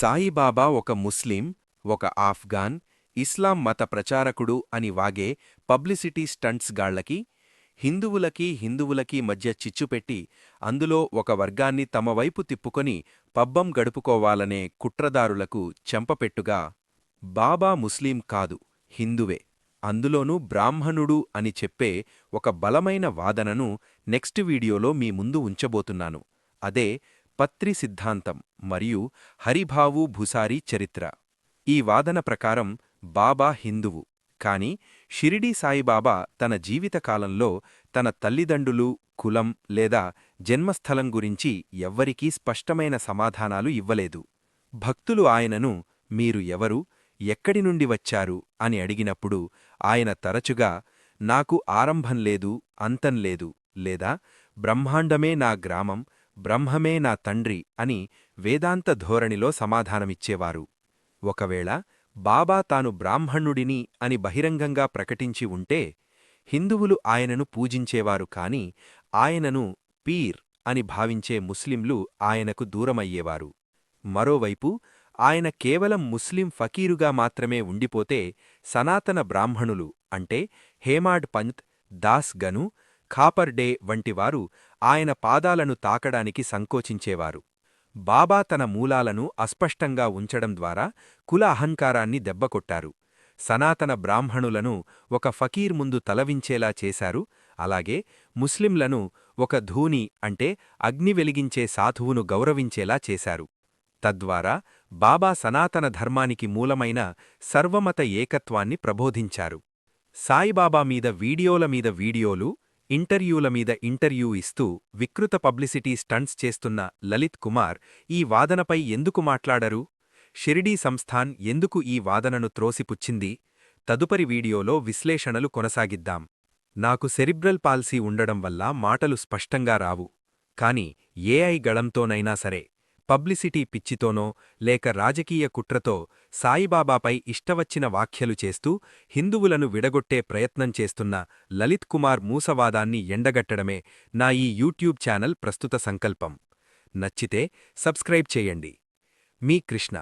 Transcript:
సాయిబాబా ఒక ముస్లిం ఒక ఆఫ్ఘాన్ ఇస్లాం మత ప్రచారకుడు అని వాగే పబ్లిసిటీ స్టంట్స్ గాళ్ళకి హిందువులకి హిందువులకి మధ్య చిచ్చుపెట్టి అందులో ఒక వర్గాన్ని తమవైపు తిప్పుకొని పబ్బం గడుపుకోవాలనే కుట్రదారులకు చెంపపెట్టుగా బాబా ముస్లిం కాదు హిందువే. అందులోనూ బ్రాహ్మణుడు అని చెప్పే ఒక బలమైన వాదనను నెక్స్ట్ వీడియోలో మీ ముందు ఉంచబోతున్నాను. అదే పత్రి సిద్ధాంతం మరియు హరిభావు భుసారి చరిత్ర. ఈ వాదన ప్రకారం బాబా హిందువు. కాని షిరిడీ సాయిబాబా తన జీవితకాలంలో తన తల్లిదండ్రులు కులం లేదా జన్మస్థలం గురించి ఎవ్వరికీ స్పష్టమైన సమాధానాలు ఇవ్వలేదు. భక్తులు ఆయనను మీరు ఎవరు? ఎక్కడి నుండి వచ్చారు? అని అడిగినప్పుడు ఆయన తరచుగా నాకు ఆరంభం లేదు అంతం లేదు లేదా బ్రహ్మాండమే నా గ్రామం బ్రహ్మమే నా తండ్రి అని వేదాంత ధోరణిలో సమాధానమిచ్చేవారు. ఒకవేళ బాబా తాను బ్రాహ్మణుడిని అని బహిరంగంగా ప్రకటించి ఉంటే హిందువులు ఆయనను పూజించేవారు కాని ఆయనను పీర్ అని భావించే ముస్లింలు ఆయనకు దూరమయ్యేవారు. మరోవైపు ఆయన కేవలం ముస్లిం ఫకీరుగా మాత్రమే ఉండిపోతే సనాతన బ్రాహ్మణులు అంటే హేమాడ్ పంత్ దాస్ గను ఖాపర్ డే వంటివారు ఆయన పాదాలను తాకడానికి సంకోచించేవారు. బాబా తన మూలాలను అస్పష్టంగా ఉంచడం ద్వారా కుల అహంకారాన్ని దెబ్బకొట్టారు. సనాతన బ్రాహ్మణులను ఒక ఫకీర్ ముందు తలవించేలా చేశారు. అలాగే ముస్లింలను ఒక ధూని అంటే అగ్ని వెలిగించే సాధువును గౌరవించేలా చేశారు. తద్వారా బాబా సనాతన ధర్మానికి మూలమైన సర్వమత ఏకత్వాన్ని ప్రబోధించారు. సాయిబాబా మీద వీడియోల మీద వీడియోలు ఇంటర్వ్యూల మీద ఇంటర్వ్యూ ఇస్తూ వికృత పబ్లిసిటీ స్టంట్స్ చేస్తున్న లలిత్ కుమార్ ఈ వాదనపై ఎందుకు మాట్లాడరు? షిరిడీ సంస్థాన్ ఎందుకు ఈ వాదనను త్రోసిపుచ్చింది? తదుపరి వీడియోలో విశ్లేషణలు కొనసాగిద్దాం. నాకు సెరిబ్రల్ పాల్సీ ఉండడం వల్ల మాటలు స్పష్టంగా రావు. కాని ఏఐ గళంతోనైనా సరే పబ్లిసిటీ పిచ్చితోనో లేక రాజకీయ కుట్రతో సాయిబాబాపై ఇష్టవచ్చిన వ్యాఖ్యలు చేస్తూ హిందువులను విడగొట్టే ప్రయత్నం చేస్తున్న లలిత్ కుమార్ మూసవాదాన్ని ఎండగట్టడమే నా ఈ యూట్యూబ్ ఛానల్ ప్రస్తుత సంకల్పం. నచ్చితే సబ్స్క్రైబ్ చేయండి. మీ కృష్ణ.